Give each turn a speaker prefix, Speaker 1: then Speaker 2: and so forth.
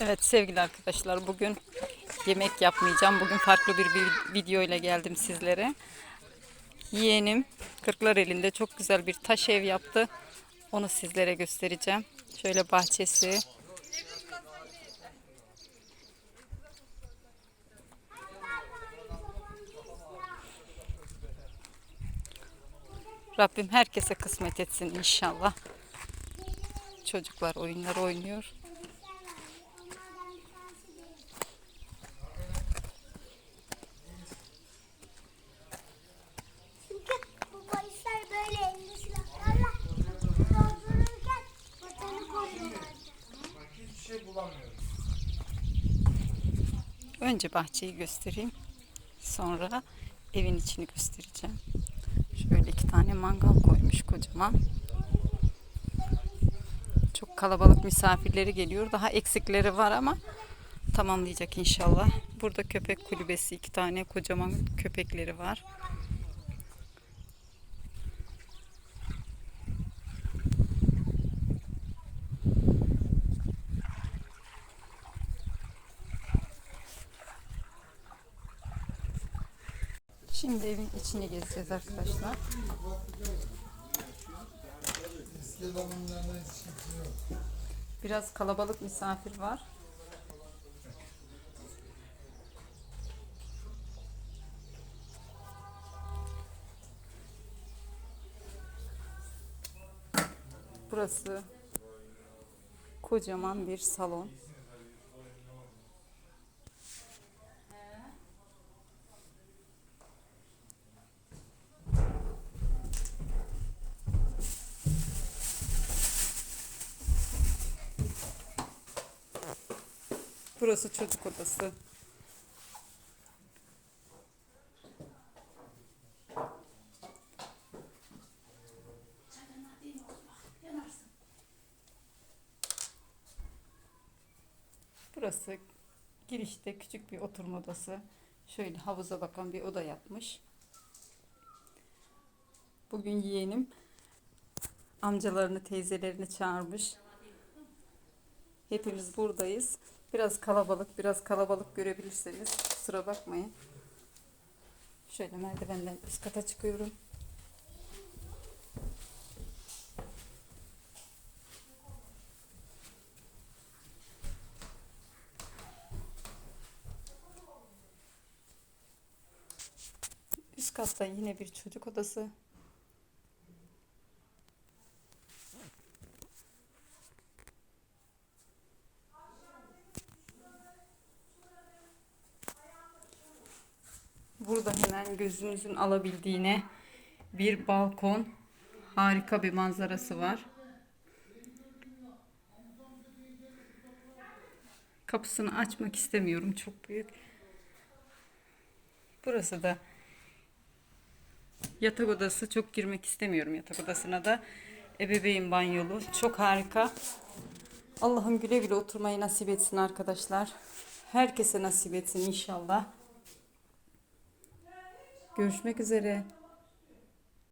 Speaker 1: Evet sevgili arkadaşlar bugün yemek yapmayacağım. Bugün farklı bir vi- video ile geldim sizlere. Yeğenim kırklar elinde çok güzel bir taş ev yaptı. Onu sizlere göstereceğim. Şöyle bahçesi. Rabbim herkese kısmet etsin inşallah. Çocuklar oyunlar oynuyor. Önce bahçeyi göstereyim. Sonra evin içini göstereceğim. Şöyle iki tane mangal koymuş kocaman. Çok kalabalık misafirleri geliyor. Daha eksikleri var ama tamamlayacak inşallah. Burada köpek kulübesi iki tane kocaman köpekleri var. Şimdi evin içini gezeceğiz arkadaşlar. Biraz kalabalık misafir var. Burası kocaman bir salon. Burası çocuk odası. Burası girişte küçük bir oturma odası. Şöyle havuza bakan bir oda yapmış. Bugün yeğenim amcalarını, teyzelerini çağırmış. Hepimiz buradayız. Biraz kalabalık, biraz kalabalık görebilirseniz kusura bakmayın. Şöyle merdivenden üst kata çıkıyorum. Üst katta yine bir çocuk odası. Burada hemen gözünüzün alabildiğine bir balkon, harika bir manzarası var. Kapısını açmak istemiyorum, çok büyük. Burası da yatak odası, çok girmek istemiyorum yatak odasına da. Ebeveyn banyolu, çok harika. Allah'ım güle güle oturmayı nasip etsin arkadaşlar. Herkese nasip etsin inşallah. Görüşmek üzere.